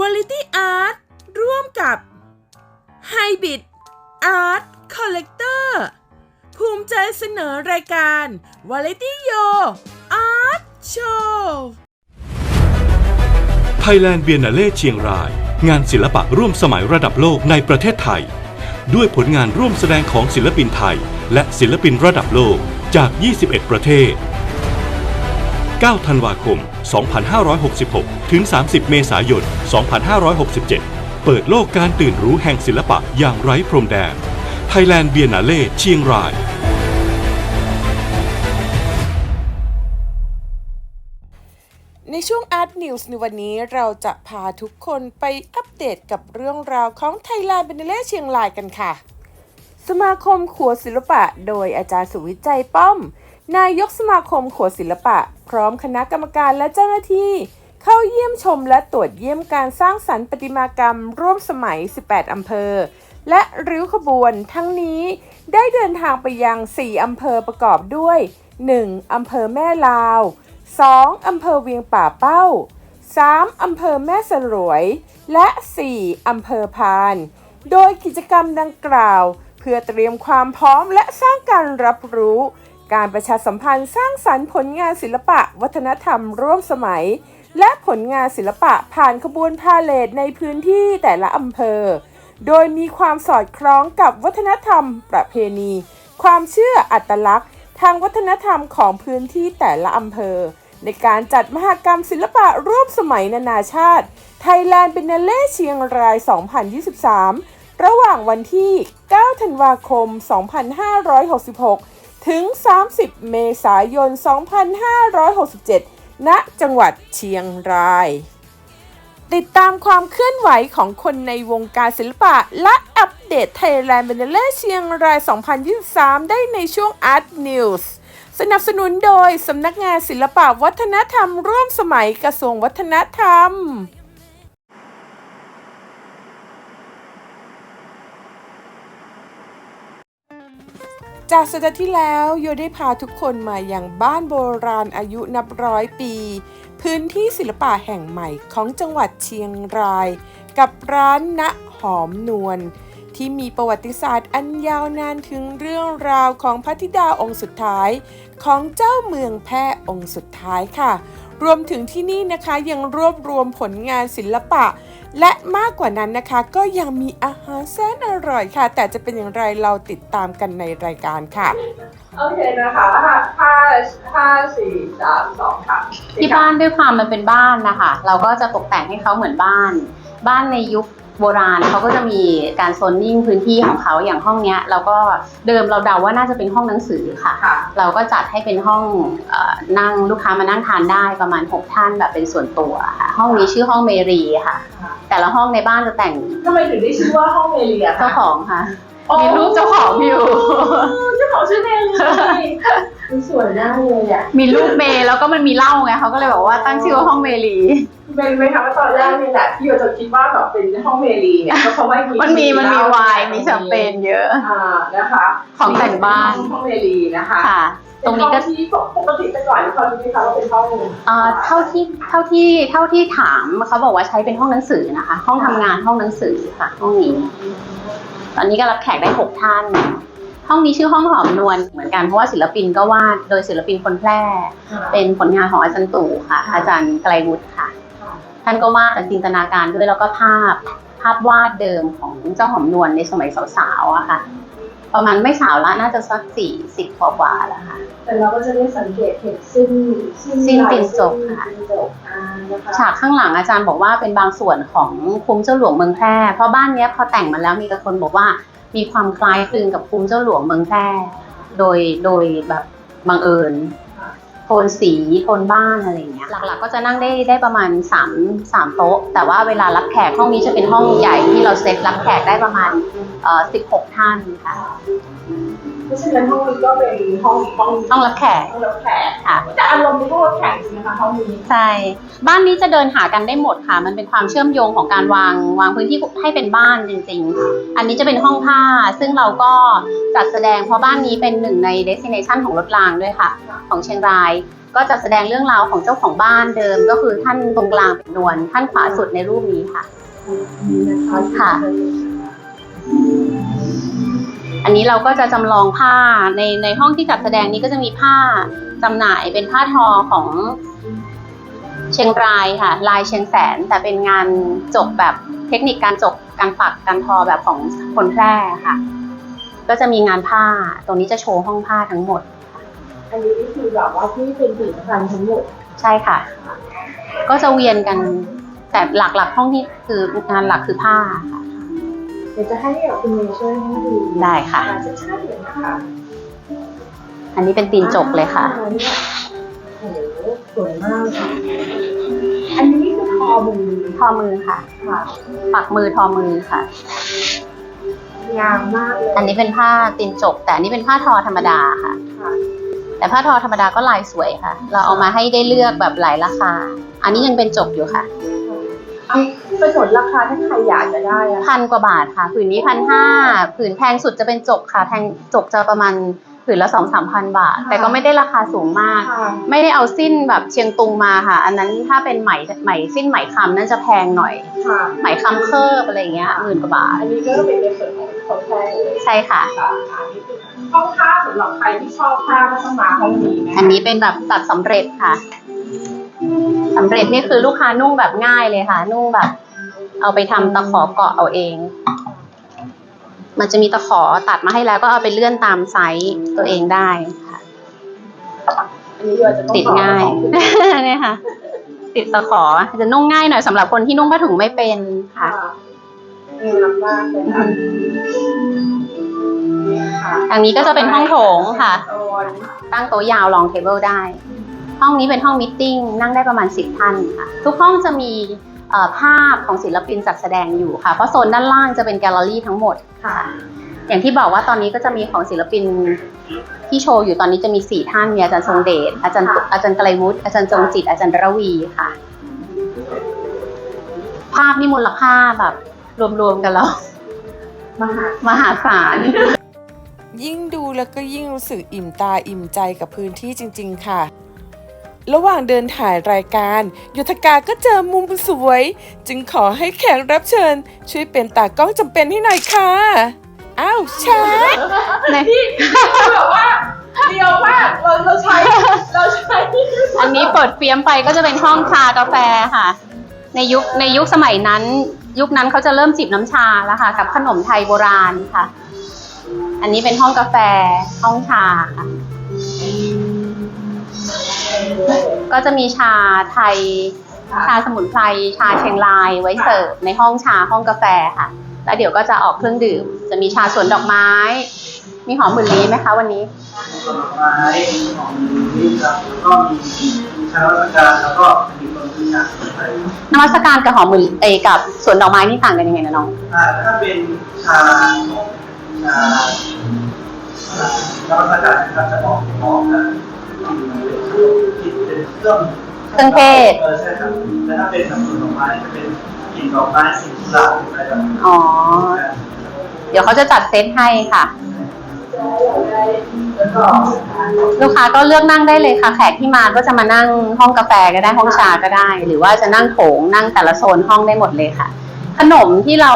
ว a l i t y Art ร่วมกับ h y b r i d Art Collector ภูมิใจเสนอรายการ v a l i t y Yo Art Show Thailand Biennale เชียงราย งานศิลปะร่วมสมัยระดับโลกในประเทศไทย ด้วยผลงานร่วมแสดงของศิลปินไทย และศิลปินระดับโลกจาก 21 ประเทศ 9 ธันวาคม 2566 ถึง 30 เมษายน 2567 เปิดโลกการตื่นรู้แห่งศิลปะอย่างไร้พรมแดน Thailand Biennale เชียงรายในช่วง Art News ในวันนี้เราจะพาทุกคนไปอัปเดตกับเรื่องราวของไทยแลนด์เบนเล่เชียงรายกันค่ะ สมาคมขัวศิลปะ โดยอาจารย์สุวิจัยป้อม นายกสมาคมขัวศิลปะ พร้อมคณะกรรมการและเจ้าหน้าที่ เข้าเยี่ยมชมและตรวจเยี่ยมการสร้างสรรค์ประติมากรรม ร่วมสมัย 18 อำเภอ และริ้วขบวน ทั้งนี้ได้เดินทางไปยัง 4 อำเภอประกอบด้วย 1. อำเภอแม่ลาว 2. อำเภอเวียงป่าเป้า 3. อำเภอแม่สลวย และ 4. อำเภอพาน โดยกิจกรรมดังกล่าว เพื่อเตรียมความพร้อมและสร้างการรับรู้ การประชาสัมพันธ์สร้างสรรค์ผลงานศิลปะ วัฒนธรรมร่วมสมัย และผลงานศิลปะผ่านขบวนพาเลทในพื้นที่แต่ละอำเภอ โดยมีความสอดคล้องกับวัฒนธรรม ประเพณี ความเชื่ออัตลักษณ์ ทางวัฒนธรรมของพื้นที่แต่ละอำเภอ ในการจัดมหกรรมศิลปะร่วมสมัยนานาชาติ Thailand b i e n n a l e เชียงราย 2023 ระหว่างวันที่ 9 ธันวาคม 2566 ถึง 30 เมษายน 2567 ณ จังหวัดเชียงราย ติดตามความเคลื่อนไหวของคนในวงการศิลปะ และอัปเดต Thailand b i e n n a l e เชียงราย 2023 ได้ในช่วง Art News สนับสนุนโดยสำนักงานศิลปะวัฒนธรรมร่วมสมัยกระทรวงวัฒนธรรม จากสัปดาห์ที่แล้วโยได้พาทุกคนมาอย่างบ้านโบราณอายุนับร้อยปี พื้นที่ศิลปะแห่งใหม่ของจังหวัดเชียงราย กับร้านณหอมนวลที่มีประวัติศาสตร์อันยาวนานถึงเรื่องราวของพระธิดาองค์สุดท้าย ของเจ้าเมืองแพร่องค์สุดท้ายค่ะ รวมถึงที่นี่นะคะยังรวบรวมผลงานศิลปะ และมากกว่านั้นนะคะ ก็ยังมีอาหารแสนอร่อยค่ะ แต่จะเป็นอย่างไรเราติดตามกันในรายการค่ะ โอเคนะคะห้าห้าห้าสี่สามสองค่ะที่บ้านด้วยความมันเป็นบ้านนะคะ เราก็จะตกแต่งให้เขาเหมือนบ้าน บ้านในยุค โบราณเขาก็จะมีการโซนนิ่งพื้นที่ของเขาอย่างห้องเนี้ยเราก็เดิมเราเดาว่าน่าจะเป็นห้องหนังสือค่ะ ค่ะ เราก็จัดให้เป็นห้องเออนั่งลูกค้ามานั่งทานได้ประมาณ 6 ท่านแบบเป็นส่วนตัวค่ะห้องนี้ชื่อห้องเมรีค่ะ แต่ละห้องในบ้านจะแต่งทำไมถึงได้ชื่อว่าห้องเมเลียคะเจ้าของค่ะ มีรูปเจ้าของอยู่ เจ้าของชื่อเมเลีย มันสวยมากเลยอะมีรูปเมย์แล้วก็มันมีเหล้าไงเขาก็เลยบอกว่าตั้งชื่อว่าห้องเมรีเป็นไหมคะว่าตอนแรกนี่แหละที่เราจะคิดว่าแบบเป็นห้องเมลีเนี่ยก็เพราะว่ามันมีมันมีไวน์มีแชมเปญเยอะ อ่านะคะของแต่งบ้าน ห้องเมลีนะคะค่ะ ตรงนี้ก็ เป็นห้อที่ปกติแต่ก่อนเขาคิดไหมคะว่าเป็นห้องเอ่อเท่าที่เท่าที่เท่าที่ถามเขาบอกว่าใช้เป็นห้องหนังสือนะคะ ห้องทำงานห้องหนังสือค่ะ ห้องนี้ ตอนนี้ก็รับแขกได้หกท่าน ห้องนี้ชื่อห้องหอมนวลเหมือนกันเพราะว่าศิลปินก็วาดโดยศิลปินคนแพร่ เป็นผลงานของอาจารย์ตู่ค่ะ อาจารย์ไกลวุฒิค่ะ ท่านก็วาดจากจินตนาการด้วยแล้วก็ภาพภาพวาดเดิมของเจ้าหอมนวลในสมัยสาวๆอะค่ะ ประมาณไม่สาวละน่าจะสักสี่สิบกว่าๆแล้วค่ะแต่เราก็จะได้สังเกตเห็นสิ้นสิ้นปิ่นจกค่ะสิ้นปิ่นจกอ่านะคะฉากข้างหลังอาจารย์บอกว่าเป็นบางส่วนของคุ้มเจ้าหลวงเมืองแพร่เพราะบ้านเนี้ยพอแต่งมาแล้วมีแต่คนบอกว่า มีความคล้ายคลึงกับภูมิเจ้าหลวงเมืองแพร่โดยโดยแบบบังเอิญโทนสีโทนบ้านอะไรเงี้ยหลักๆ ก็จะนั่งได้ได้ประมาณ3 3โต๊ะ แต่ว่าเวลารับแขกห้องนี้จะเป็นห้องใหญ่ที่เราเซตรับแขกได้ประมาณเอ่อ16 ท่านค่ะ ราะฉะนั้นห้องนี้ก็เป็นห้องห้องห้องรับแขกห้องรับแขกค่ะ แต่อารมณ์นี้ก็รับแขกจริงนะคะห้องนี้ใช่ บ้านนี้จะเดินหากันได้หมดค่ะ มันเป็นความเชื่อมโยงของการวางวางพื้นที่ให้เป็นบ้านจริง ๆ อันนี้จะเป็นห้องผ้า ซึ่งเราก็จัดแสดงเพราะบ้านนี้เป็นหนึ่งใน destination ของรถรางด้วยค่ะ ของเชียงรายก็จะแสดงเรื่องราวของเจ้าของบ้านเดิม ก็คือท่านตรงกลางเป็นนวลท่านขวาสุดในรูปนี้ค่ะค่ะ อันนี้เราก็จะจำลองผ้าในในห้องที่จัดแสดงนี้ก็จะมีผ้าจำหน่ายเป็นผ้าทอของเชียงรายค่ะ ลายเชียงแสนแต่เป็นงานจบแบบเทคนิคการจบการปักการทอแบบของคนแพร่ค่ะ ก็จะมีงานผ้าตรงนี้จะโชว์ห้องผ้าทั้งหมด อันนี้ก็คือแบบว่าที่เป็นผลิตภัณฑ์ทั้งหมดใช่ค่ะ ก็จะเวียนกันแต่หลักๆห้องที่คืองานหลักคือผ้าค่ะ เดี๋ยวจะให้แบบคุณเมย์ช่วยให้ดูได้ค่ะอ่าชัดๆเลยนะคะอันนี้เป็นตีนจกเลยค่ะอ่าเนี่ยโอ้โหสวยมากค่ะ อันนี้คือทอมือทอมือค่ะ ค่ะปักมือทอมือค่ะ งามมากเลยอันนี้เป็นผ้าตีนจก แต่อันนี้เป็นผ้าทอธรรมดาค่ะ ค่ะแต่ผ้าทอธรรมดาก็ลายสวยค่ะ เราเอามาให้ได้เลือกแบบหลายราคา อันนี้ยังเป็นจกอยู่ค่ะ เอาไปสนราคาถ้าใครอยากจะได้อะพันกว่าบาทค่ะ ผืนนี้พันห้าผืนแพงสุดจะเป็นจกค่ะ แพงจกจะประมาณผืนละสองสามพันบาท แต่ก็ไม่ได้ราคาสูงมากค่ะไม่ได้เอาสิ้นแบบเชียงตุงมาค่ะ อันนั้นถ้าเป็นไหมไหมสิ้นไหมคำนั่นจะแพงหน่อยค่ะไหมคำเคิร์บอะไรอย่างเงี้ยหมื่นกว่าบาท อันนี้ก็เป็นในส่วนของคนแพทย์เลยใช่ค่ะค่ะอันนี้คือห้องผ้าสำหรับใครที่ชอบผ้าก็ต้องมาห้องนี้นะอันนี้เป็นแบบตัดสำเร็จค่ะ สำเร็จนี่คือลูกค้านุ่งแบบง่ายเลยค่ะ นุ่งแบบ เอาไปทำตะขอเกาะเอาเอง มันจะมีตะขอตัดมาให้แล้วก็เอาไปเลื่อนตามไซส์ตัวเองได้ค่ะอันนี้เราจะต้องติดง่ายเนี่ยค่ะ ติดตะขอจะนุ่งง่ายหน่อยสำหรับคนที่นุ่งผ้าถุงไม่เป็นค่ะค่ะงามมากเลยค่ะค่ะทางนี้ก็จะเป็นห้องโถงค่ะโซนตั้งโต๊ะยาวลองเทเบิลได้ ห้องนี้เป็นห้องมิทติ้งนั่งได้ประมาณ 10ท่านค่ะ ทุกห้องจะมีเอ่อภาพของศิลปินจัดแสดงอยู่ค่ะ เพราะโซนด้านล่างจะเป็นแกลเลอรี่ทั้งหมดค่ะ อย่างที่บอกว่าตอนนี้ก็จะมีของศิลปินที่โชว์อยู่ตอนนี้จะมี 4 ท่าน มีอาจารย์ทรงเดช อาจารย์อาจารย์ไกลวุฒิ อาจารย์จงจิต อาจารย์ระวีค่ะ ภาพนี่มูลค่าแบบรวมๆกันแล้วมหามหาศาล ยิ่งดูแล้วก็ยิ่งรู้สึกอิ่มตาอิ่มใจกับพื้นที่จริง ๆ ค่ะ ระหว่างเดินถ่ายรายการ ยุทธกาก็เจอมุมสวย จึงขอให้แขกรับเชิญ ช่วยเป็นตากล้องจำเป็นให้หน่อยค่ะ อ้าวชาร์ตแบบว่าเดียวมากเราเราใช้เราใช้อันนี้เปิดเฟียมไปก็จะเป็นห้องชากาแฟค่ะ ในยุคในยุคสมัยนั้น ยุคนั้นเขาจะเริ่มจิบน้ำชาแล้วค่ะ กับขนมไทยโบราณค่ะ อันนี้เป็นห้องกาแฟห้องชาค่ะ ก็จะมีชาไทย ชาสมุนไพร ชาเชียงรายไว้เสิร์ฟในห้องชาห้องกาแฟค่ะ แล้วเดี๋ยวก็จะออกเครื่องดื่ม จะมีชาสวนดอกไม้ มีหอมหมื่นลี้ไหมคะวันนี้ผลไม้ของนี่ครับแล้วก็มีชาวราชการแล้วก็มีคนที่งานไทยนมัสการกับหอมหมื่นเอกับสวนดอกไม้นี่ต่างกันยังไงนะน้องอ่าถ้าเป็นชาของชาชาวราชการนะจะออกหอมนะ กลิ่นเป็นเครื่องเครื่องเทศ เออใช่ครับแต่ถ้าเป็นแบบสวนดอกไม้จะเป็นกลิ่นดอกไม้สีกุหลาบอะไรแบบนี้อ๋อ เดี๋ยวเขาจะจัดเซตให้ค่ะ แล้วก็ลูกค้าก็เลือกนั่งได้เลยค่ะ แขกที่มาก็จะมานั่งห้องกาแฟก็ได้ห้องชาก็ได้ หรือว่าจะนั่งโถงนั่งแต่ละโซนห้องได้หมดเลยค่ะ ขนมที่เรา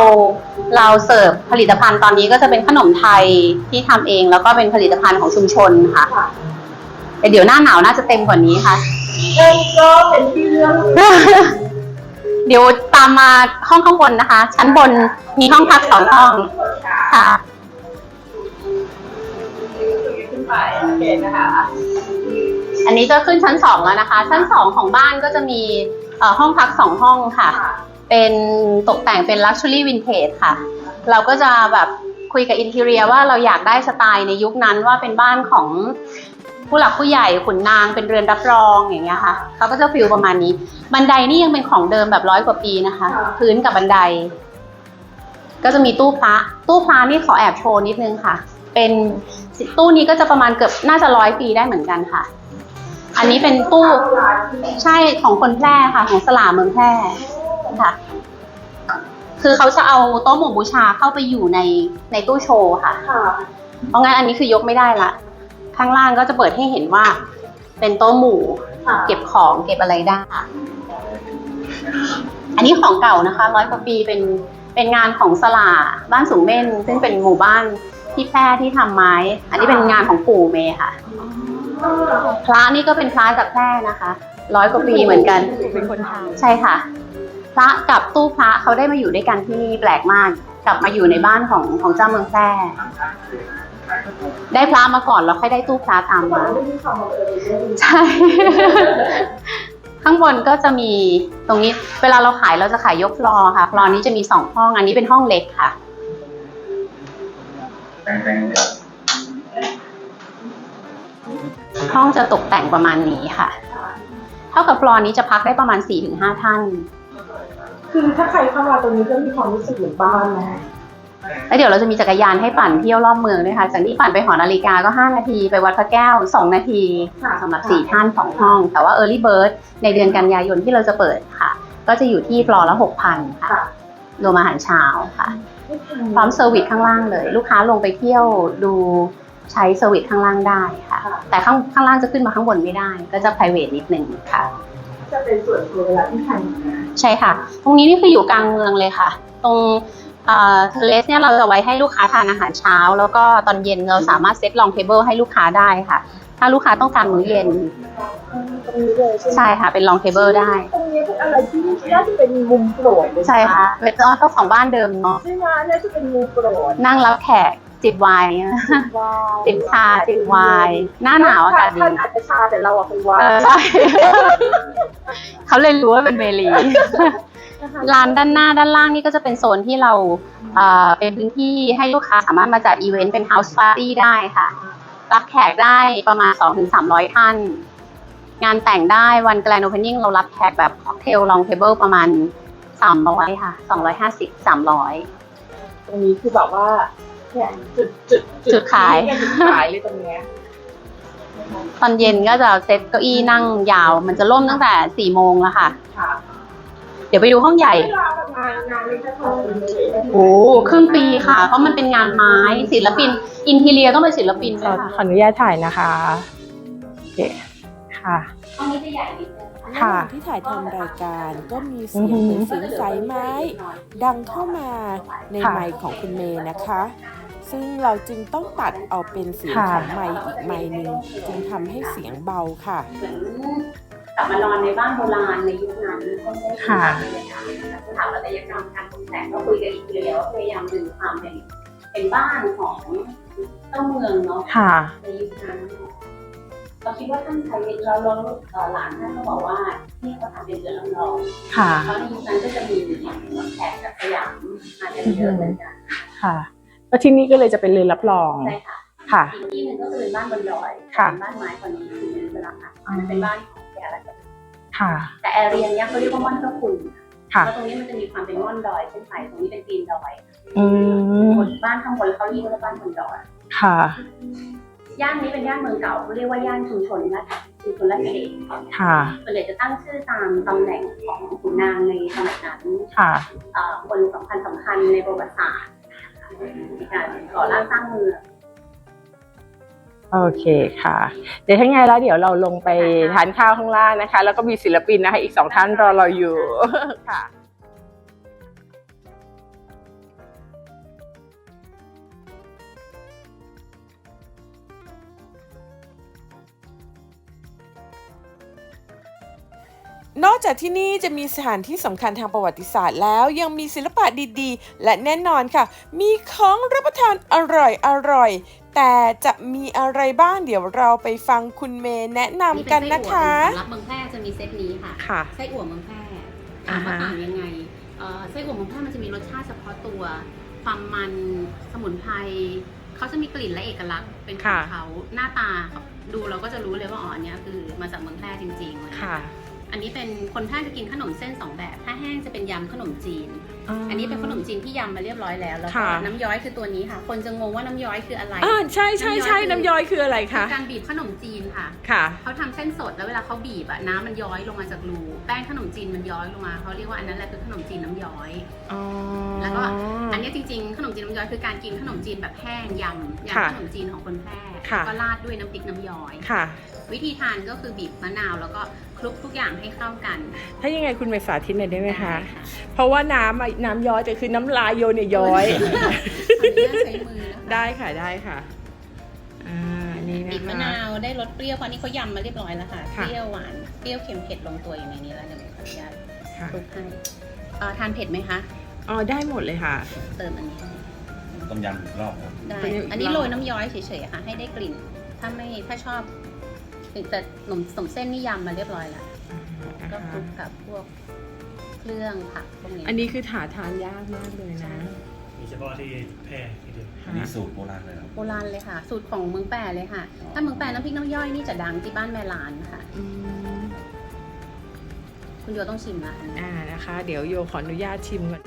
เราเสิร์ฟผลิตภัณฑ์ตอนนี้ก็จะเป็นขนมไทยที่ทำเอง แล้วก็เป็นผลิตภัณฑ์ของชุมชนค่ะ ค่ะ แต่เดี๋ยวหน้าหนาวน่าจะเต็มกว่านี้ค่ะนั่นก็เป็นที่เรื่องเดี๋ยวตามมาห้องข้างบนนะคะ ชั้นบนมีห้องพักสองห้องค่ะ ขึ้นไปโอเคนะคะอันนี้จะขึ้นชั้นสองแล้วนะคะ ชั้นสองของบ้านก็จะมีเอ่อห้องพักสองห้องค่ะ เป็นตกแต่งเป็น Luxury Vintage ค่ะ เราก็จะแบบคุยกับอินเทเรียว่าเราอยากได้สไตล์ในยุคนั้นว่าเป็นบ้านของ ผู้หลักผู้ใหญ่ขุนนางเป็นเรือนรับรองอย่างเงี้ยค่ะเขาก็จะฟิลประมาณนี้ บันไดนี่ยังเป็นของเดิมแบบร้อยกว่าปีนะคะ พื้นกับบันได ก็จะมีตู้พระตู้พระนี่ขอแอบโชว์นิดนึงค่ะ เป็นตู้นี้ก็จะประมาณเกือบน่าจะร้อยปีได้เหมือนกันค่ะ อันนี้เป็นตู้ใช่ของคนแพร่ค่ะ ของสลาเมืองแพร่ค่ะ คือเขาจะเอาโต๊ะหมู่บูชาเข้าไปอยู่ในในตู้โชว์ค่ะค่ะเพราะงั้นอันนี้คือยกไม่ได้ละ ข้างล่างก็จะเปิดให้เห็นว่า เป็นโต๊ะหมู่ค่ะเก็บของเก็บอะไรได้อันนี้ของเก่านะคะร้อยกว่าปีเป็นเป็นงานของสลาบ้านสูงเม่น ซึ่งเป็นหมู่บ้านที่แพร่ที่ทำไม้ อันนี้เป็นงานของปู่เมย์ค่ะพระนี่ก็เป็นพระจากแพร่นะคะร้อยกว่าปีเหมือนกันเป็นคนทใช่ค่ะ พระกับตู้พระเขาได้มาอยู่ด้วยกันที่นี่แปลกมาก กลับมาอยู่ในบ้านของของเจ้าเมืองแพร่ ได้พระมาก่อนแล้วค่อยได้ตู้พระตามมา ใช่ ข้างบนก็จะมีตรงนี้ เวลาเราขายเราจะขายยกฟลอร์ค่ะ ฟลอร์นี้จะมีสองห้อง อันนี้เป็นห้องเล็กค่ะ ห้องจะตกแต่งประมาณนี้ค่ะ เท่ากับฟลอร์นี้จะพักได้ประมาณ4-5ท่าน คือถ้าใครเข้ามาตรงนี้ก็มีความรู้สึกเหมือนบ้านนะ แล้วเดี๋ยวเราจะมีจักรยานให้ปั่นเที่ยวรอบเมืองด้วยค่ะจากนี้ปั่นไปหอนาฬิกาก็ 5 นาที ไปวัดพระแก้ว 2 นาทีค่ะสำหรับ 4 ท่าน 2 ห้อง แต่ว่า Early Bird ในเดือนกันยายนที่เราจะเปิดค่ะ ก็จะอยู่ที่ฟลอร์ละ 6,000 ค่ะค่ะรวมอาหารเช้าค่ะ พร้อมเซอร์วิสข้างล่างเลย ลูกค้าลงไปเที่ยวดูใช้เซอร์วิสข้างล่างได้ค่ะค่ะแต่ข้างข้างล่างจะขึ้นมาข้างบนไม่ได้ ก็จะ private นิดนึงค่ะ จะเป็นส่วนตัวเวลาที่ใครมาใช่ค่ะ ตรงนี้นี่คืออยู่กลางเมืองเลยค่ะ ตรง เทเลสเนี่ยเราจะไว้ให้ลูกค้าทานอาหารเช้า แล้วก็ตอนเย็นเราสามารถเซตลองเทเบิลให้ลูกค้าได้ค่ะ ถ้าลูกค้าต้องการมื้อเย็น ตรงนี้เลยใช่ไหมใช่ค่ะ เป็นลองเทเบิลได้ ตรงนี้เป็นอะไรที่น่าจะเป็นมุมโปรดเลยใช่ค่ะเป็นเจ้าของบ้านเดิมเนาะใช่ไหมน่าจะเป็นมุมโปรดนั่งรับแขกจิบไวน์ว้าวจิบชาจิบไวน์หน้าหนาวอากาศดีท่านอาจจะชาแต่เราอะเป็นวาเออใช่ เขาเลยรู้ว่าเป็นเมลี ร้านด้านหน้าด้านล่างนี่ก็จะเป็นโซนที่เราเอ่อเป็นพื้นที่ให้ลูกค้าสามารถมาจัดอีเวนต์เป็น House Party ได้ค่ะ รับแขกได้ประมาณ 2-300 ท่าน งานแต่งได้วันแกรนด์โอเพนนิ่งเรารับแขกแบบค็อกเทลลองเทเบิลประมาณ 300 ค่ะ 250 300 ตรงนี้คือแบบว่าเนี่ยจุดจุดจุดขายเนี่ยจุดขายเลยตรงเนี้ยตอนเย็นก็จะเซตเก้าอี้นั่งยาว มันจะล่มตั้งแต่4โมงแล้วค่ะค่ะ เดี๋ยวไปดูห้องใหญ่เวลาประมาณงานนี้จะทำเป็นเลยโอ้ครึ่งปีค่ะ เพราะมันเป็นงานไม้ศิลปิน อินทีเรียต้องเป็นศิลปินขอด้วยค่ะขออนุญาตถ่ายนะคะโอเคค่ะ ห้องนี้จะใหญ่นิดนึงำระหค่ะว่างที่ถ่ายทำรายการก็มีเสียงเหมือนเสียงสายไม้ ดังเข้ามาในค่ะไมค์ของคุณเมย์นะคะ ซึ่งเราจึงต้องตัดเอาเป็นเสียงค่ะของไมค์อีกไมค์หนึ่งจึงทำให้เสียงเบาค่ะ เหมือน กลับมานอนในบ้านโบราณในยุคนั้นค่ะสถาปัตยกรรมการตกแต่งก็คุยกันอีกทีแล้วพยายามดึงความเป็นเป็นบ้านของเจ้าเมืองเนาะค่ะในยุคนั้นเราคิดว่าท่านใช้เราเราเอ่อหลานท่านก็บอกว่าที่เขาทำเป็นเรือนลำลองค่ะเพราะในยุคนั้นก็จะมีแขกจากสยามมากันเยอะเหมือนกันค่ะแล้วที่นี่ก็เลยจะเป็นเรือนรับรองใช่ค่ะค่ะอีกที่หนึ่งก็คือเป็นบ้านบนดอยค่ะเป็นบ้านไม้คนนี้คือเป็นเวลาค่ะมันเป็นบ้านของ แกแล้วค่ะ แต่แอเรียเนี้ยเขาเรียกว่าม่อนเจ้าคุณค่ะเพราะตรงนี้มันจะมีความเป็นม่อนดอยเช่นไปตรงนี้เป็นปีนดอยอืมบนบ้านข้างบนเขาเรียกว่าบ้านบนดอยค่ะ ย่านนี้เป็นย่านเมืองเก่าเขาเรียกว่าย่านชุมชนและชุมชนและเขตค่ะส่วนใหญ่จะตั้งชื่อตามตำแหน่งของขุนนางในสมัยนั้นค่ะเอ่อคนสำคัญสำคัญในประวัติศาสตร์ในการก่อร่างสร้างเมือง โอเคค่ะ เดี๋ยวถ้าไงแล้วเดี๋ยวเราลงไปทานข้าวข้างล่างนะคะ แล้วก็มีศิลปินนะคะ อีกสองท่านรอเราอยู่ค่ะ นอกจากที่นี่จะมีสถานที่สำคัญทางประวัติศาสตร์แล้วยังมีศิลปะดีๆ และแน่นอนค่ะ มีของรับประทานอร่อยอร่อยๆแต่จะมีอะไรบ้างเดี๋ยวเราไปฟังคุณเมย์แนะนำกันนะคะสำหรับเมืองแพร่จะมีเซตนี้ค่ะค่ะไส้อั่วเมืองแพร่อ่าถามฮะว่าต่างยังไงเอ่อไส้อั่วเมืองแพร่มันจะมีรสชาติเฉพาะตัว ความมันสมุนไพรเขาจะมีกลิ่นและเอกลักษณ์เป็นของเขาหน้าตาดูเราก็จะรู้เลยว่าอ๋ออันเนี้ยคือมาจากเมืองแพร่จริงๆค่ะ อันนี้เป็นคนแพร่จะกินขนมเส้นสองแบบ ถ้าแห้งจะเป็นยำขนมจีน อันนี้เป็นขนมจีนที่ยำมาเรียบร้อยแล้วแล้วก็ค่ะ น้ำย้อยคือตัวนี้ค่ะ คนจะงงว่าน้ำย้อยคืออะไร อ่าใช่ใช่ใช่น้ำย้อยคืออะไรคืคะอการบีบขนมจีนค่ะ ค่ะ เขาทำเส้นสดแล้วเวลาเขาบีบอะน้ำมันย้อยลงมาจากรูแป้งขนมจีนมันย้อยลงมาเขาเรียกว่าอันนั้นแหละคือขนมจีนน้ำย้อย อ๋อ แล้วก็อันเนี้ยจริงๆ ขนมจีนน้ำย้อยคือการกินขนมจีนแบบแห้งยำค่ะยำขนมจีนของคนแพร่ค่ะ แล้วก็ราดด้วยน้ำพริกน้ำย้อย ค่ะ วิธีทานก็คือบีบมะนาวแล้วก็คลุกทุกอย่างให้เข้ากัน ถ้ายังไงคุณไปสาธิตหน่อยได้ไหมคะได้เพราะว่าน้ำอะน้ำย้อยแต่คือน้ำลายโยนเนี่ยย้อยขออนุญาตใช้มือนะคะได้ค่ะได้ค่ะอ่านี่นะคะบีบมะนาวได้รสเปรี้ยวเพราะนี่เขายำมาเรียบร้อยแล้วค่ะ ค่ะ เปรี้ยวหวาน เปรี้ยวเค็มเผ็ดลงตัวอยู่ในนี้แล้วเดี๋ยวขออนุญาตค่ะคลุกให้เอ่อทานเผ็ดไหมคะ อ๋อได้หมดเลยค่ะ เติมอันนี้ให้ต้มยำอีกรอบครับ ได้ตัวนี้อันนี้ลองโรยน้ำย้อยเฉยๆค่ะ ให้ได้กลิ่น ถ้าไม่ถ้าชอบ แต่ขนมขนมเส้นนี่ยำมาเรียบร้อยแล้ว ก็คลุกกับพวกเครื่องผักพวกนี้อันนี้คือถาทานยากมากเลยนะ มีเฉพาะที่แพร่ที่เดียวอันนี้สูตรโบราณเลยครับโบราณเลยค่ะ สูตรของเมืองแปรเลยค่ะ ถ้าเมืองแปรน้ำพริกน้ำย่อยนี่จะดังที่บ้านแม่ลานค่ะอืมคุณโยต้องชิมละอันนี้อ่านะคะ เดี๋ยวโยขออนุญาตชิมก่อน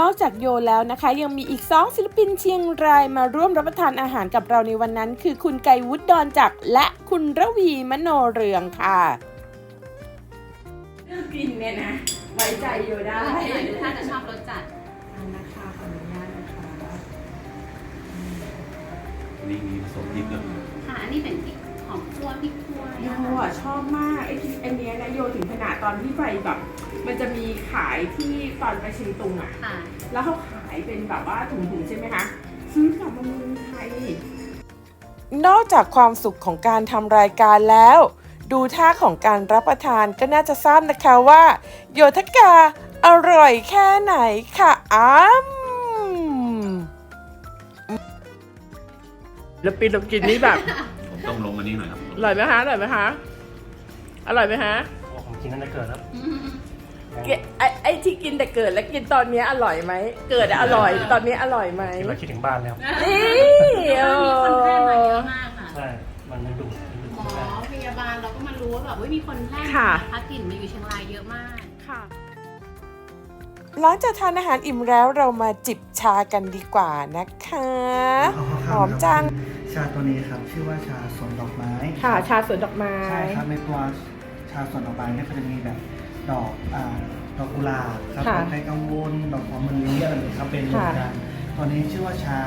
นอกจากโยแล้วนะคะ ยังมีอีก 2 ศิลปินเชียงรายมาร่วมรับประทานอาหารกับเราในวันนั้น คือคุณไกรวุฒิดอนจักรและคุณระวีมโนเรืองค่ะเรื่องกินเนี่ยนะไว้ใจโยได้หน่อยดูถ้าจะชอบรสจัดนะคะขออนุญาตนะคะอันนี้มีผสมพริกด้วยค่ะอันนี้เป็นพริกห อมคั่วพริกคั่วโยอะชอบมากไอ้ที่อันเนี้ยนะโยถึงขนาดตอนที่ไปแบบ มันจะมีขายที่ตอนไปเชียงตุงอะ ค่ะ แล้วเขาขายเป็นแบบว่าถุงๆใช่ไหมคะซื้อกลับมาเมืองไทย นอกจากความสุขของการทำรายการแล้ว ดูท่าของการรับประทานก็น่าจะทราบนะคะว่า โยธกาอร่อยแค่ไหนค่ะอ้ำ แล้วปีนเรากินนี่แบบผม ต้องลงอันนี้หน่อยครับอร่อยไหมคะอร่อยไหมคะอร่อยไหมคะของกินนั่นจะเกิดครับเกไอ้ไอ้ที่กินแต่เกิดแล้วกินตอนเนี้ยอร่อยไหมเกิดอะอร่อย ตอนนี้อร่อยไหมกินแล้วคิดถึงบ้านแล้วนี่แล้วโอ้มีคนแพร่มาเยอะมากค่ะ ใช่ มันมันดูดมันดูดหมอแพร่พยาบาลเราก็มารู้ว่าแบบว่ามีคนแพร่ค่ะมาพักถิ่นมาอยู่เชียงรายเยอะมากค่ะ หลังจากทานอาหารอิ่มแล้วเรามาจิบชากันดีกว่านะคะ หอมจัง ชาตัวนี้ครับชื่อว่าชาสวนดอกไม้ค่ะชาสวนดอกไม้ ใช่ครับในตัวชาสวนดอกไม้เนี่ยก็จะมีแบบดอกอ่าดอกกุหลาบครับค่ะดอกไทรกังวลดอกหอมมะลิอะไรแบบนี้ครับเป็นรวมกันตัวนี้ชื่อว่าชา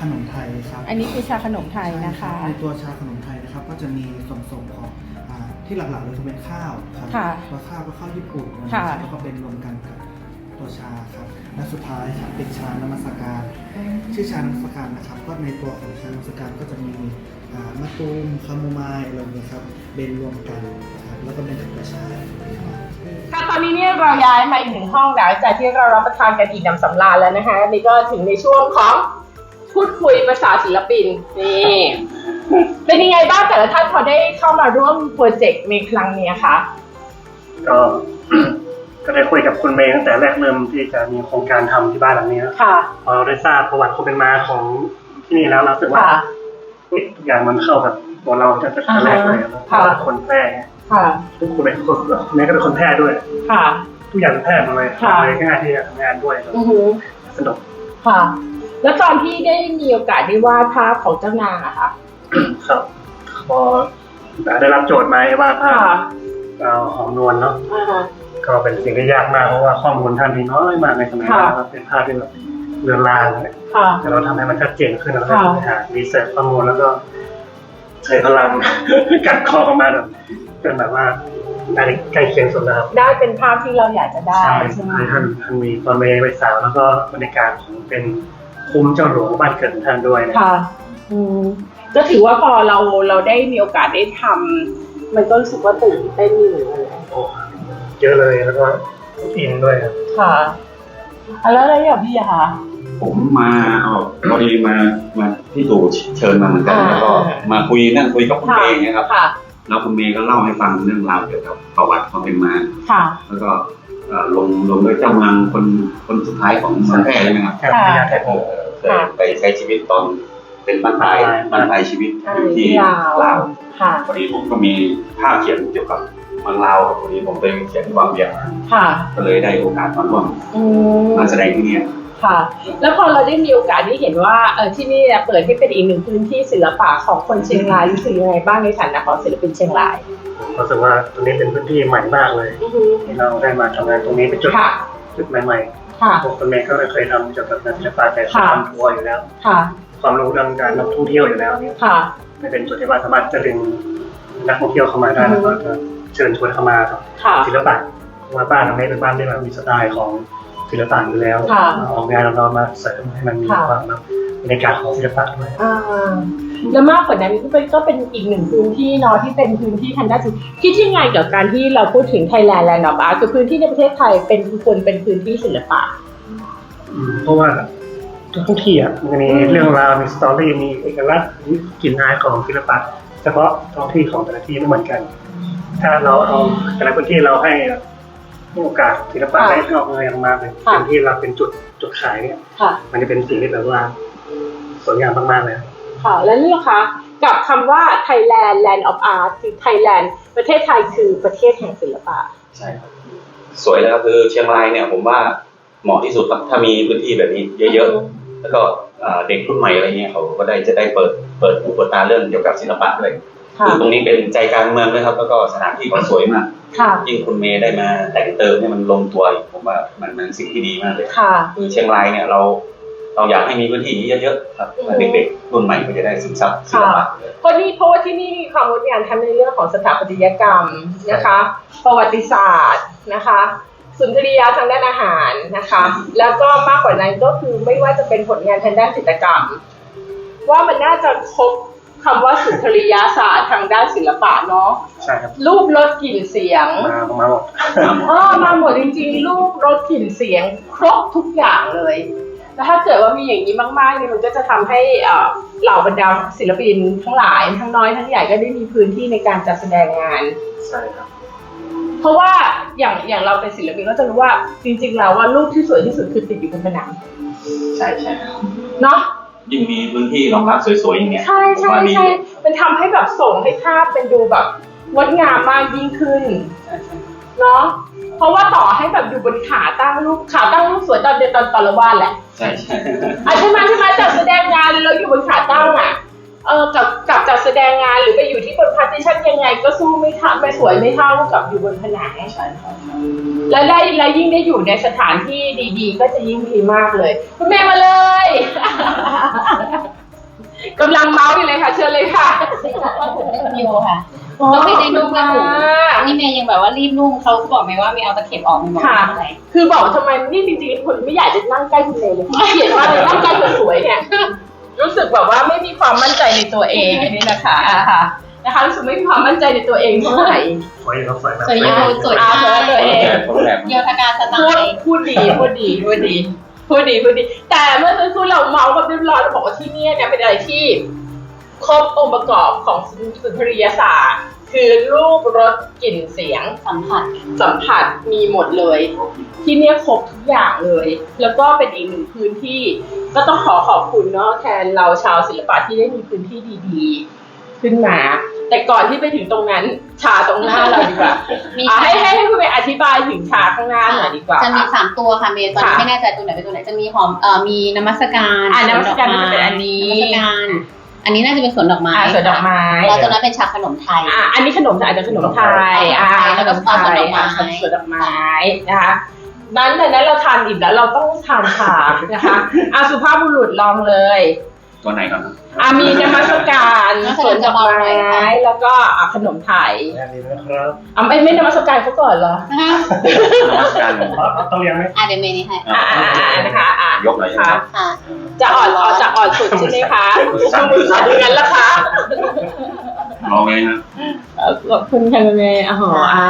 ขนมไทยครับ อันนี้คือชาขนมไทยนะคะใช่รับในตัวชาขนมไทยนะครับก็จะมีส่วนผสมของอ่าที่หลักๆเลยจะเป็นข้าวครับค่ะตัวข้าวก็ข้าวญี่ปุ่นนะค่ะครับแล้วก็เป็นรวมกันกับ ตัวชาครับและสุดท้ายครับเป็นชานมัสการ ชื่อชานมัสการนะครับก็ในตัวของชานมัสการก็จะมีอ่ามะตูมคาโมไมล์อะไรอย่างเงี้ยครับเป็นรวมกันนะครับแล้วก็เป็นกับกระชายครับค่ะตอนนี้เนี่ยเราย้ายมาอีกหนึ่งห้องแล้วจากที่เรารับประทานกันอิ่มหนำสำราญแล้วนะคะนี่ก็ถึงในช่วงของพูดคุยภาษาศิลปินนี่เป็นยังไงบ้างแต่ละท่านพอได้เข้ามาร่วมโปรเจกต์ในครั้งนี้คะก็ ก็ได้คุยกับคุณเมย์ตั้งแต่แรกเริ่มที่จะมีโครงการทำที่บ้านหลังนี้ค่ะพอเราได้ทราบประวัติความเป็นมาของที่นี่แล้วเรารู้สึกว่าค่ะเฮ้ยทุกอย่างมันเข้ากับตัวเราตั้งแต่แรกเลยแล้วค่ะเราเป็นคนแพร่ค่ะทุกคนเป็นคนแม่ก็เป็นคนแพร่ด้วย ค่ะ ทุกอย่างเป็นแพร่หมดเลยค่ะเลยง่ายที่จะทำงานด้วยอือหือสนุกค่ะ แล้วตอนที่ได้มีโอกาสได้วาดภาพของเจ้านางอะค่ะครับพอได้รับโจทย์มาให้ว่าภาพเราหอมนวลเนาะอ่าฮะ ก็เป็นสิ่งที่ยากมากเพราะว่าข้อมูลท่านมีน้อยมากในสมัยนั้นค่ะครับเป็นภาพที่แบบเรือนรางเนี่ยค่ะ แต่เราทำให้มันชัดเจนขึ้นแล้วก็ค่ะไปหารีเสิร์ชข้อมูลแล้วก็ใช้พลัง กัดคอออกมาแบบเป็นแบบว่าอันนี้ใกล้เคียงสุดแล้วครับ ได้เป็นภาพที่เราอยากจะได้ใช่ใช่ไหมท่านท่านมีตอนเมย์ไปสาวแล้วก็บรรยากาศของเป็นคุ้มเจ้าหลวงบ้านเกิดของท่านด้วยนะค่ะอืมก็ถือว่าพอเราเราได้มีโอกาสได้ทำมันก็รู้สึกว่าตื่นเต้นอยู่อะไรโอ้ เยอะเลยแล้วก็อินด้วยครับค่ะอะแล้วอะไรอย่างพี่อะคะ ผมมาเอาพอดีมามาที่ตู่เชิญมาเหมือนกันอ่า แล้วก็มาคุยนั่งคุยกับคุณเมย์นะครับ ค่ะ แล้วคุณเมย์ก็เล่าให้ฟังเรื่องราวเกี่ยวกับประวัติความเป็นมา ค่ะ แล้วก็เอ่อลงลงด้วยเจ้าเมืองคนคนสุดท้ายของเมืองแพร่ใช่ไหมครับแค่พยาไทยโอ เคยไปใช้ชีวิตตอนเป็นบรรทายบรรทายชีวิตอยู่ที่ลาวลาวค่ะ พอดีผมก็มีภาพเขียนเกี่ยวกับเมืองลาวพอดีผมไปเขียนที่วังเวียงมาค่ะ ก็เลยได้โอกาสมาร่วมอืมมาแสดงที่เนี่ยค่ะ แล้วพอเราได้มีโอกาสได้เห็นว่าเออที่นี่เนี่ยเปิดให้เป็นอีกหนึ่งพื้นที่ศิลปะของคนเชียงรายรู้สึกยังไงบ้างในฐานะของศิลปินเชียงรายผมรู้สึกว่าตรงนี้เป็นพื้นที่ใหม่มากเลยอือฮึที่เราได้มาทำงานตรงนี้เป็นจุดค่ะจุดใหม่ค่ะๆผมคุณแม่ก็เคยทำเกี่ยวกับงานศิลปะแต่ค่ะทำทัวร์อยู่แล้ว ค่ะความรู้เรื่องการนำท่องเที่ยวอยู่แล้วเนี่ยค่ะ ไม่เป็นจุดที่ว่าสามารถจะดึงนักท่องเที่ยวเข้ามาได้แล้วก็จะ เชิญชวนเข้ามากับค่ะศิลปะเพราะว่าบ้านเราไม่เป็นบ้านที่แบบมีสไตล์ของศิลปะอยู่แล้วค่ะออกงานเรามาเสริมให้มันมีค่ะความแบบบรรยากาศของศิลปะด้วยอ่าแล้วมากกว่านั้นก็เป็นก็เป็นอีกหนึ่งพื้นที่เนาะที่เป็นพื้นที่ทางด้านศิลป์คิดยังไงกับการที่เราพูดถึง Thailand Land of Art คือพื้นที่ในประเทศไทยเป็นควรเป็นพื้นที่ศิลปะอืมเพราะว่าทุกที่อะมันจะมีอืมเรื่องราวมีสตอรี่มีเอกลักษณ์มีกลิ่นอายของศิลปะ เฉพาะท้องที่ของแต่ละที่ไม่เหมือนกัน ถ้าเราเอาแต่ละพื้นที่เราให้ให้โอกาสศิลปะได้ออกเงยออกมาเป็นเป็นที่เราเป็นจุดจุดขายเนี่ยค่ะ มันจะเป็นสิ่งที่แบบว่าสวยงามมากๆเลยค่ะ แล้วนี่นะคะ กับคำว่า Thailand Land of Art คือ Thailand ประเทศไทยคือประเทศแห่งศิลปะ ใช่ครับ สวยเลยครับคือเชียงรายเนี่ยผมว่าเหมาะที่สุดครับถ้ามีพื้นที่แบบนี้เยอะๆ แล้วก็เอ่อเด็กรุ่นใหม่อะไรเงี้ยเขาก็ได้จะได้เปิดเปิดหูเปิดตาเรื่องเกี่ยวกับศิลปะเลย ค่ะ คือตรงนี้เป็นใจกลางเมืองเลยครับ แล้วก็สถานที่ก็สวยมาก ค่ะ ยิ่งคุณเมย์ได้มาแต่งเติมให้มันลงตัวอีกผมว่ามันมันสิ่งที่ดีมากเลยค่ะ คือเชียงรายเนี่ยเรา เราอยากให้มีพื้นที่นี้เยอะๆครับอืมแล้วเด็กๆรุ่นใหม่ก็จะได้ซึมซับศิลปะเลย เพราะนี่เพราะว่าที่นี่มีความงดงามทั้งในเรื่องของสถาปัตยกรรมนะคะ ประวัติศาสตร์นะคะ สุนทรียะทางด้านอาหารนะคะ แล้วก็มากกว่านั้นก็คือไม่ว่าจะเป็นผลงานทางด้านจิตรกรรม ว่ามันน่าจะครบคำว่า สุนทรียศาสตร์ทางด้านศิลปะเนาะใช่ครับรูปรสกลิ่นเสียงมามาหมดเออมาหมดจริงๆ รูปรสกลิ่นเสียงครบทุกอย่างเลยแล้วถ้าเกิดว่ามีอย่างนี้มากๆเนี่ยมันก็จะทำให้เอ่อเหล่าบรรดาศิลปินทั้งหลายทั้งน้อยทั้งใหญ่ก็ได้มีพื้นที่ในการจัดแสดงงานใช่ครับเพราะว่าอย่างอย่างเราเป็นศิลปินก็จะรู้ว่าจริง ๆ แล้วว่ารูปที่สวยที่สุดคือติดอยู่บนผนังใช่ใช่เนาะ ยิ่งมีพื้นที่รองรับสวยๆอย่างเงี้ยใช่ผมใช่ว่าดีใช่มันทำให้แบบส่งให้ภาพเป็นดูแบบงดงามมากยิ่งขึ้นเนาะเพราะว่าต่อให้แบบอยู่บนขาตั้งรูปขาตั้งรูปสวยตอนเดียวตอนตอนละวานแหละใช่ใช่ อะใช่ไหมใช่ไหมจัดแสดงงานแล้วอยู่บนขาตั้งอะ เออกับกับจัดแสดงงานหรือไปอยู่ที่บนพาร์ติชันยังไงก็สู้ไม่ทัไม่สวยไม่เท่ากับอยู่บนผนังใช่ครับและได้และยิ่งได้อยู่ในสถานที่ดีๆ ก็จะยิ่งดีมากเลย คุณแม่มาเลยกำลังเมาส์อยู่เลยค่ะ เชิญเลยค่ะอยู่ค่ะก็ไม่ได้นุ่มกระถุงอันนี้เมย์ยังแบบว่ารีบนุ่มเขาบอกไหมว่ามีเอาตะเข็บออกมันบอกค่ะอะไรคือบอกทำไมนี่จริงๆคนไม่อยากจะนั่งใกล้คุณเมย์เลยเกลียดมากเลยนั่งใกล้คนสวยเนี่ย รู้สึกแบบว่าไม่มีความมั่นใจในตัวเองอันนี้นะคะอ่าค่ะนะคะรู้สึกไม่มีความมั่นใจในตัวเองเท่าไหร่สวยครับสวยแบบสวยอยู่สวยอ่ามากสวยตัวเองคนแรกโยธการสไตพูดล์พูดดีพูดดีพูดดีพูดดีพูดดี แต่เมื่อสักครู่เราเมาส์แบบเรียบร้อยเราบอกว่าที่เนี่ยเนี่ยเป็นอะไรที่ครบองค์ประกอบของสุนทรียศาสตร์ คือรูปรสกลิ่นเสียงสัมผัสสัมผัสมีหมดเลย ที่เนี่ยครบทุกอย่างเลย แล้วก็เป็นอีกหนึ่งพื้นที่ ก็ต้องขอขอบคุณเนาะแทนเราชาวศิลปะที่ได้มีพื้นที่ดีๆ ขึ้นมา แต่ก่อนที่ไปถึงตรงนั้นชาตรงหน้าเราดีกว่ามีอะให้ให้ให้คุณไปอธิบายถึงชาข้างหน้าหน่อยดีกว่า จะมีสามตัวค่ะเมย์ตอนนี้ค่ะ ไม่แน่ใจตัวไหนเป็นตัวไหนจะมีหอมเอ่อมีนมัสการอะนมัสการก็จะเป็นอันนี้นมัสการ อันนี้น่าจะเป็นสวนดอกไม้อ่าสวนดอกไม้ แล้วตัวนั้นเป็นชาขนมไทย อะอันนี้ขนมอาจจะขนมไทยอ่าขนมไทยอะสวนดอกไม้นะคะนั้นแต่นั้นเราทานอิ่มแล้วเราต้องทานชานะคะอะสุภาพบุรุษลองเลย ตัวไหนก่อนนะอะมีนมัสการสวนดอกไม้แล้วก็อะขนมไทยงานนี้นะครับอะไม่ไม่นมัสการเขาก่อนเหรอนะคะนมัสการเอาต้องเรียงไหมอะเดี๋ยวเมย์นี่ให้อ่านะคะอะยกหน่อยใช่ไหมครับค่ะ จะอ่อนอ่อนจะอ่อนสุดใช่ไหมคะชูมือสั่นอย่างนั้นละคะลองเลยนะ เอ่อขอบคุณค่ะคุณเมย์อ๋ออ่า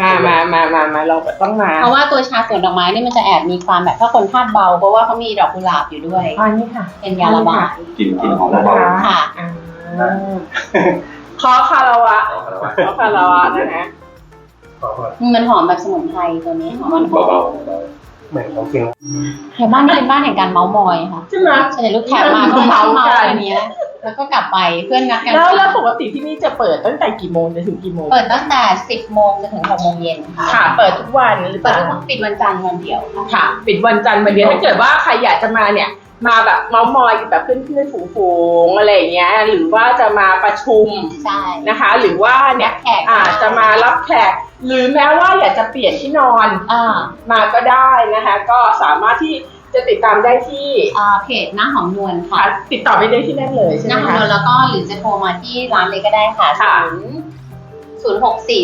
มามามามามาเราต้องมาเพราะว่าตัวชาสวนดอกไม้นี่มันจะแอบมีความแบบถ้าคนธาตุเบาเพราะว่าเขามีดอกกุหลาบอยู่ด้วยอันนี้ค่ะ เป็นยาระบายกลิ่นกลิ่นหอมเบาค่ะอ่าขอคาราวะๆเอาละวะขอคาราวะนะคะขอก่อนมันหอมแบบสมุนไพรตัวนี้หอมมันหอมเบา เหมือนของจริงแถวบ้านนี่เป็นบ้านแห่งการเมาส์มอยค่ะใช่ไหม ส่วนใหญ่ลูกแขกมาก็เมาส์เมาส์อันเนี้ยแล้วก็กลับไปเพื่อนนัดกันแล้วแล้วปกติที่นี่จะเปิดตั้งแต่กี่โมงจนถึงกี่โมง เปิดตั้งแต่ 10 โมงจนถึง 6 โมงเย็นค่ะค่ะ เปิดทุกวันหรือเปเปิดล่าทุกวันปิดวันจันทร์วันเดียวค่ะ ค่ะ ปิดวันจันทร์วันเดียวถ้าเกิดว่าใครอยากจะมาเนี่ย มาแบบเมามอยแบบเพื่อนๆฝูงๆอะไรอย่างเงี้ย หรือว่าจะมาประชุมใช่นะคะ หรือว่าเนี่ยรับแขกอาจจะมารับแขกหรือแม้ว่าอยากจะเปลี่ยนที่นอนอ่ามาก็ได้นะคะ ก็สามารถที่จะติดตามได้ที่อ่าเพจหน้าหอมนวลค่ะค่ะติดต่อไปได้ที่นั่นเลยใช่หไหมน้าหอมคะ นวลแล้วก็หรือจะโทรมาที่ร้านเลยก็ได้ค่ะค่ะ ศูนย์ศูนย์หกสี่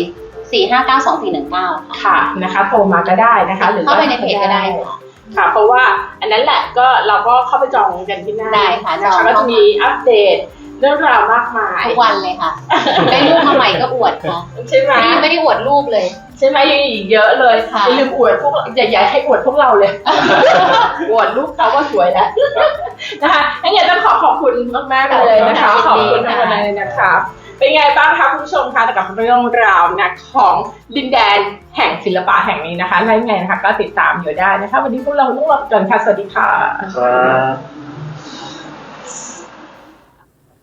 สี่ห้าเก้าสองสี่หนึ่งเก้าค่ะค่ะนะคะโทรมาก็ได้นะคะ หรือเข้าไปในเพจก็ได้ค่ะ ค่ะ เพราะว่าอันนั้นแหละก็เราก็เข้าไปจองกันที่นั่นได้ค่ะนะจอคะงก็จะมีอัปเดตเรื่องราวมากมายทุกวันเลยค่ะ ได้รูปมาใหม่ก็อวดค่ะใช่ไหมนี่ไม่ได้อวดรูปเลย ใช่ไหมยังอีกเยอะเลยค่ะ อย่าลืมอวดพวกอย่าอย่าให้อวดพวกเราเลย อวดรูปเขาก็สวยแล้วนะคะงั้นอยากจะขอขอบคุณมากๆเลยนะคะ ขอบคุณทั้งหมดเลยนะคะ เป็นไงบ้างคะคุณผู้ชมคะกับเรื่องราวนะของดินแดนแห่งศิลปะแห่งนี้นะคะและยังไงนะคะก็ติดตามอยู่ได้นะคะ วันนี้พวกเราต้องลาไปก่อนค่ะ สวัสดีค่ะครับ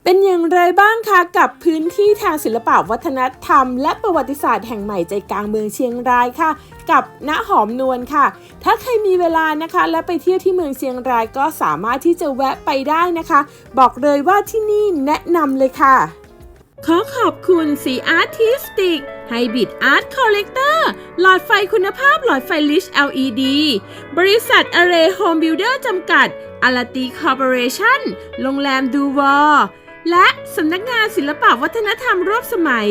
เป็นอย่างไรบ้างคะกับพื้นที่ทางศิลปะวัฒนธรรม และประวัติศาสตร์แห่งใหม่ใจกลางเมืองเชียงรายค่ะ กับณหอมนวลค่ะ ถ้าใครมีเวลานะคะ และไปเที่ยวที่เมืองเชียงรายก็สามารถที่จะแวะไปได้นะคะ บอกเลยว่าที่นี่แนะนำเลยค่ะ ขอขอบคุณสีอาร์ติสติกไฮบิดอาร์ตคอลเลกเตอร์หลอดไฟคุณภาพหลอดไฟลิช LED บริษัท Array Home Builder จำกัดอาราตีคอร์ปอเรชั่นโรงแรมดูวอร์และสำนักงานศิลปวัฒนธรรมร่วมสมัย